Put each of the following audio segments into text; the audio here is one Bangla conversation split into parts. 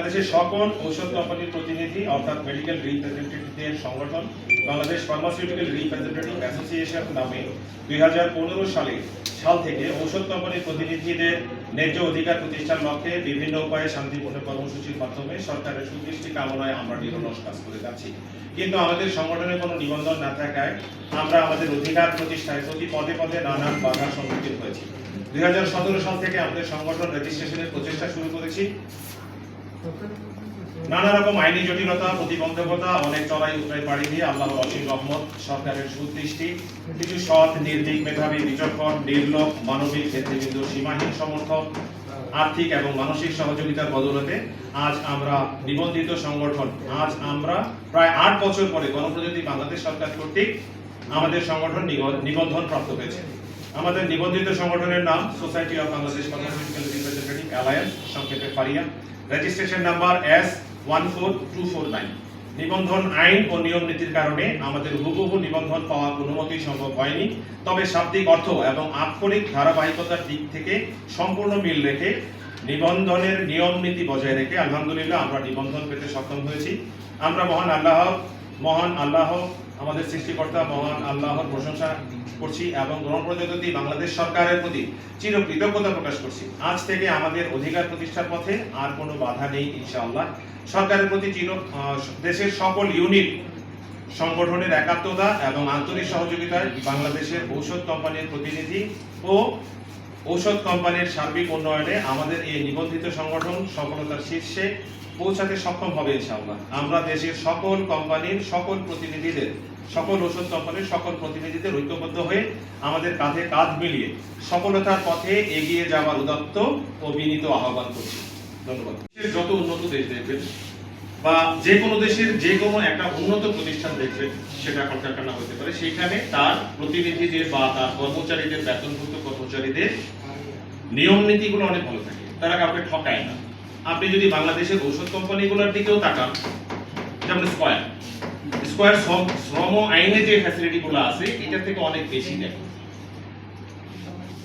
বাংলাদেশের সকল ঔষধ কোম্পানির প্রতিনিধি, অর্থাৎ মেডিকেল রিপ্রেজেন্টেটিভদের সংগঠন, বাংলাদেশ ফার্মাসিউটিক্যাল রিপ্রেজেন্টেটিভ অ্যাসোসিয়েশন নামে দুই হাজার পনেরো সালে সাল থেকে ঔষধ কোম্পানির প্রতিনিধিদের ন্যায্য অধিকার প্রতিষ্ঠার লক্ষ্যে বিভিন্ন উপায়ে শান্তিপূর্ণ কর্মসূচির মাধ্যমে সরকারের সুদৃষ্টি কামনায় আমরা নিরলস কাজ করে যাচ্ছি। কিন্তু আমাদের সংগঠনের কোনো নিবন্ধন না থাকায় আমরা আমাদের অধিকার প্রতিষ্ঠায় প্রতি পদে পদে নানান বাধার সম্মুখীন হয়েছি। দুই হাজার সতেরো সাল থেকে আমাদের সংগঠন রেজিস্ট্রেশনের প্রচেষ্টা শুরু করেছি। নানা রকম আইনি জটিলতা, প্রতিবন্ধকতা, অনেক চড়াই উতরাই পাড়ি দিয়ে আল্লাহর অসীম রহমত, সরকারের সুদৃষ্টি, কিছু সৎ, নির্ভীক মেধাবী, বিচক্ষণ নির্লোক মানবিক নেতৃবৃন্দ, সীমাহীন সমর্থন আর্থিক এবং মানসিক সহযোগিতার বদলতে আজ আমরা নিবন্ধিত সংগঠন। আজ আমরা প্রায় আট বছর পরে গণপ্রজাতন্ত্রী বাংলাদেশ সরকার কর্তৃক আমাদের সংগঠন নিবন্ধন প্রাপ্ত হয়েছে। আমাদের নিবন্ধিত সংগঠনের নাম সোসাইটি অফ বাংলাদেশ অ্যালায়েন্স সংক্ষেপে Faria. Registration number S one four two four nine নিবন্ধন আইন ও নিয়ম নীতির কারণে আমাদের হুবহু নিবন্ধন পাওয়া কোনো মতেই সম্ভব হয়নি। তবে শাব্দিক অর্থ এবং আক্ষরিক ধারাবাহিকতার দিক থেকে সম্পূর্ণ মিল রেখে নিবন্ধনের নিয়ম নীতি বজায় রেখে আলহামদুলিল্লাহ আমরা নিবন্ধন পেতে সক্ষম হয়েছি। আমরা মহান আল্লাহ মহান আল্লাহ আমাদের সৃষ্টিকর্তা মহান আল্লাহর প্রশংসা করছি এবং গণপ্রজাতন্ত্রী বাংলাদেশ সরকারের প্রতি চির কৃতজ্ঞতা প্রকাশ করছি। আজ থেকে আমাদের অধিকার প্রতিষ্ঠার পথে আর কোনো বাধা নেই, ইনশাআল্লাহ। সরকারের প্রতি চির দেশের সকল ইউনিট সংগঠনের একাত্মতা এবং আন্তরিক সহযোগিতায় বাংলাদেশের ঔষধ কোম্পানির প্রতিনিধি ও ঔষধ কোম্পানির সার্বিক উন্নয়নে আমাদের এই নিবন্ধিত সংগঠন সফলতার শীর্ষে পৌঁছাতে সক্ষম হবে ইনশাআল্লাহ। আমরা দেশের সকল কোম্পানির সকল প্রতিনিধিদের, সকল ওষুধ কোম্পানির সকল প্রতিনিধিদের ঐক্যবদ্ধ হয়ে আমাদের কাঁধে কাঁধ মিলিয়ে সফলতার পথে এগিয়ে যাওয়ার উদাত্ত ও বিনীত আহ্বান করছি। ধন্যবাদ। যত উন্নত দেশ দেখবেন, বা যে কোনো দেশের যে কোনো একটা উন্নত প্রতিষ্ঠান দেখবেন, সেটা কলকারখানা হতে পারে, সেখানে তার প্রতিনিধিদের বা তার কর্মচারীদের, বেতনভুক্ত কর্মচারীদের নিয়ম নীতিগুলো অনেক ভালো থাকে। তারা কাউকে ঠকায় না। আপনি যদি বাংলাদেশের ঔষধ কোম্পানিগুলোর দিকেও তাকান, যেমন স্কয়ার স্কয়ার শ্রম শ্রম আইনে যে ফ্যাসিলিটিগুলো আছে, এটা থেকে অনেক বেশি দেয়।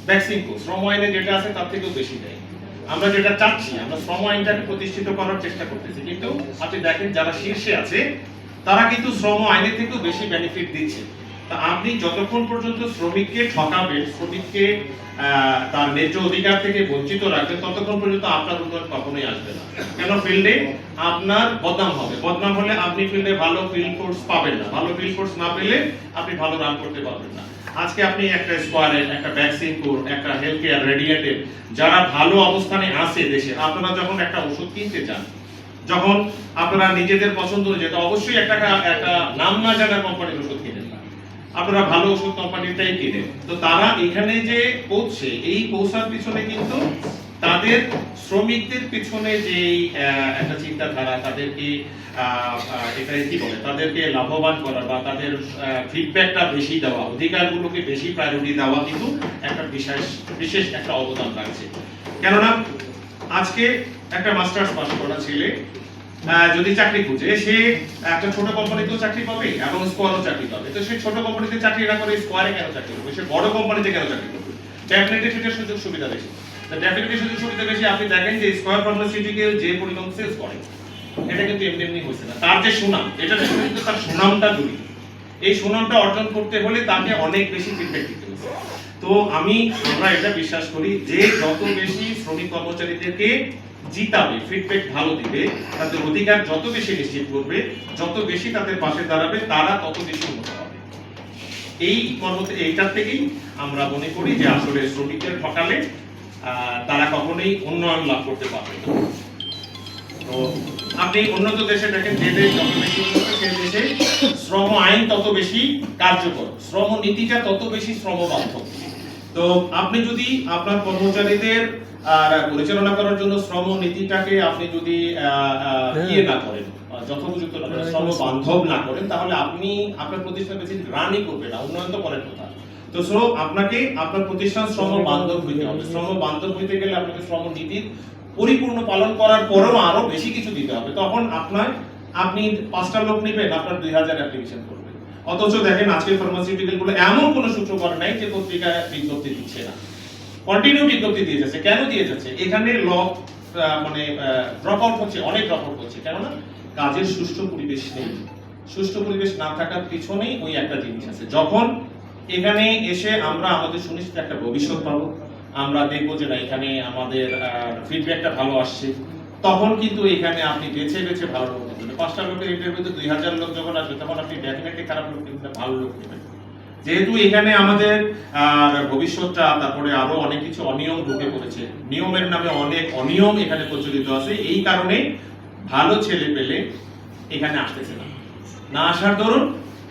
ভ্যাকসিনকো শ্রম আইনে যেটা আছে, তার থেকেও বেশি দেয়। আমরা যেটা চাচ্ছি, আমরা শ্রম আইনটাকে প্রতিষ্ঠিত করার চেষ্টা করতেছি, কিন্তু আপনি দেখেন যারা শীর্ষে আছে, তারা কিন্তু শ্রম আইনের থেকেও বেশি বেনিফিট দিচ্ছে। তা আপনি যতক্ষণ পর্যন্ত শ্রমিককে ঠকাবেন, শ্রমিককে তার ন্যায্য অধিকার থেকে বঞ্চিত রাখবেন, ততক্ষণ পর্যন্ত আপনার উন্নয়ন কখনোই আসবে না। কেন? ফিল্ডে আপনার বদনাম হবে। বদনাম হলে আপনি ফিল্ডে ভালো ফিল্ড ফোর্স পাবেন না। ভালো ফিল্ড ফোর্স না পেলে আপনি ভালো রান করতে পারবেন না। আজকে আপনি একটা স্কোয়ারে একটা ভ্যাকসিন কোর একটা হেলথ কেয়ার রেডিয়েটেড যারা ভালো অবস্থানে আছে দেশে, আপনারা যখন একটা ওষুধ কিনতে চান, যখন আপনারা নিজেদের পছন্দ অনুযায়ী অবশ্যই একটা একটা নাম না জানা কোম্পানির ওষুধ কিনেন। আপনারা ভালো ওষুধ কোম্পানিটাই কিনেন। তো তারা এখানে যে পৌঁছে, এই পৌঁছার পিছনে কিন্তু তাদের শ্রমিকদের পিছনে যে একটা চিন্তাধারা, তাদেরকে কি বলে, তাদেরকে লাভবান করা বা তাদের ফিডব্যাকটা বেশি দেওয়া, অধিকারগুলোকে বেশি প্রায়োরিটি দেওয়া কিন্তু একটা বিশেষ বিশেষ একটা অবদান রাখছে। কেননা, আজকে একটা মাস্টার্স পাস করা ছেলে যদি চাকরি খুঁজে, সে একটা ছোট কোম্পানিতেও চাকরি পাবে এবং স্কোয়ারও চাকরি পাবে। তো সে ছোট কোম্পানিতে চাকরি না করে স্কোয়ারে কেন চাকরি করবে? সে বড় কোম্পানিতে কেন চাকরি করবে? ডেফিনেটলি সেটার সুযোগ সুবিধা বেশি। ডেফিনেটলি সুযোগ সুবিধা বেশি, আপনি দেখেন যে স্কোয়ার ফার্মাসিউটিক্যাল যে পরিমাণ সেলস করে, এটা কিন্তু এমনি এমনি হয়েছে না। তার যে সুনাম, এটা কিন্তু তার সুনামটা জড়িত এই সুনামটা অর্জন করতে হলে তাকে অনেক বেশি ফিডব্যাক দিতে হবে। তো আমি, আমরা এটা বিশ্বাস করি যে যত বেশি শ্রমিক কর্মচারীদেরকে জিতাবে ফিডব্যাক ভালো দিবে, তাদের অধিকার যত বেশি নিশ্চিত করবে, যত বেশি তাদের পাশে দাঁড়াবে, তারা তত বেশি উন্নত হবে। এই কর্মতে এইটার থেকেই আমরা মনে করি যে আসলে শ্রমিকদের ঠকালে তারা কখনোই উন্নয়ন লাভ করতে পারবে না। তো আপনি উন্নত দেশে দেখেন, যে দেশ যত বেশি উন্নত সে দেশে শ্রম আইন তত বেশি কার্যকর। শ্রম নীতিটা তত বেশি শ্রমবান্ধব তো আপনি যদি আপনার কর্মচারীদের আর পরিচালনা করার জন্য শ্রম নীতিটাকে আপনি যদি আহ, ইয়ে না করেন যথোপযুক্ত না করেন, শ্রম বান্ধব না করেন তাহলে আপনি আপনার প্রতিষ্ঠান বেশি রানই করবে না। উন্নয়ন তো করেন কথা। তো সো আপনাকে আপনার প্রতিষ্ঠান শ্রম বান্ধব হইতে হবে। শ্রম বান্ধব হইতে গেলে আপনাকে শ্রম নীতির পরিপূর্ণ পালন করার পরেও আরও বেশি কিছু দিতে হবে। তখন আপনার আপনি পাঁচটা লোক নেবেন আপনার দুই হাজার অ্যাপ্লিকেশন করবেন অথচ দেখেন আজকে ফার্মাসিউটিক্যালগুলো এমন কোনো সূত্র করে নাই যে পত্রিকায় বিজ্ঞপ্তি দিচ্ছে না। কন্টিনিউ বিজ্ঞপ্তি দিয়ে যাচ্ছে। কেন দিয়ে যাচ্ছে? এখানে ল মানে ড্রপ আউট হচ্ছে, অনেক ড্রপ আউট হচ্ছে। কেননা কাজের সুষ্ঠু পরিবেশ নেই। সুষ্ঠু পরিবেশ না থাকার পিছনেই ওই একটা জিনিস আছে। যখন এখানে এসে আমরা আমাদের সুনিশ্চিত একটা ভবিষ্যৎ পাবো, আমরা দেখব যে না, এখানে আমাদের ফিডব্যাকটা ভালো আসছে। তখন কিন্তু এখানে আপনি বেছে বেছে ভালো লোক নেবেন পাঁচটা লোকের ইন্টারভিউতে দুই হাজার লোক যখন আসবে, তখন আপনি ডেফিনেটলি খারাপ লোক নেবেন ভালো লোক নেবেন। যেহেতু এখানে আমাদের ভবিষ্যৎটা, তারপরে আরও অনেক কিছু অনিয়ম ঢুকে পড়েছে। নিয়মের নামে অনেক অনিয়ম এখানে প্রচলিত আছে। এই কারণে ভালো ছেলে পেলে এখানে আসতেছে না। না আসার দরুন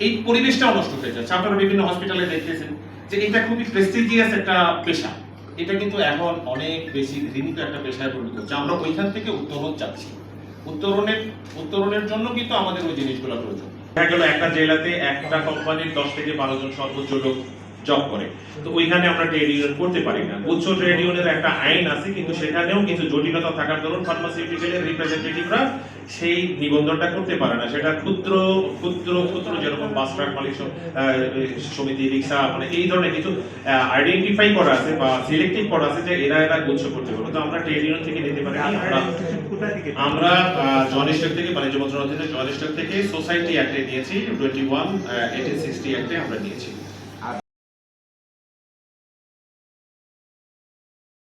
এই পরিবেশটাও নষ্ট হয়ে যাচ্ছে। আপনারা বিভিন্ন হসপিটালে দেখতেছেন যে এটা খুবই প্রেস্টিজিয়াস একটা পেশা। এটা কিন্তু এখন অনেক বেশি ঘৃণিত একটা পেশায় পরিণত হচ্ছে। আমরা ওইখান থেকে উত্তরণ চাচ্ছি। উত্তরণের উত্তরণের জন্য কিন্তু আমাদের ওই জিনিসগুলো প্রয়োজন। দেখা গেল একটা জেলাতে একটা কোম্পানির দশ থেকে বারো জন সর্বোচ্চ লোক জব করে। তো ওইখানে আমরা ট্রেড ইউনিয়ন করতে পারি না। উচ্চ ট্রেড ইউনিয়নের একটা আইন আছে, কিন্তু সেখানেও কিছু জটিলতা থাকার দরুন ফার্মাসিউটিক্যালের রিপ্রেজেন্টেটিভরা সেই নিবন্ধনটা করতে পারে না। সেটা ক্ষুদ্র ক্ষুদ্র ক্ষুদ্র যেরকম বাস ট্রাক মালিক সমিতি রিক্সা মানে এই ধরনের কিছু আইডেন্টিফাই করা আছে বা সিলেক্টিভ করা আছে যে এরা এরা গুচ্ছ করতে পারবে তো আমরা ট্রেড ইউনিয়ন থেকে নিতে পারি। আমরা আমরা জয়েন্ট থেকে বাণিজ্য মন্ত্রণালয় থেকে জয়েন্ট থেকে সোসাইটি অ্যাক্টে নিয়েছি টোয়েন্টি ওয়ান এইটিন সিক্সটি অ্যাক্টে আমরা নিয়েছি।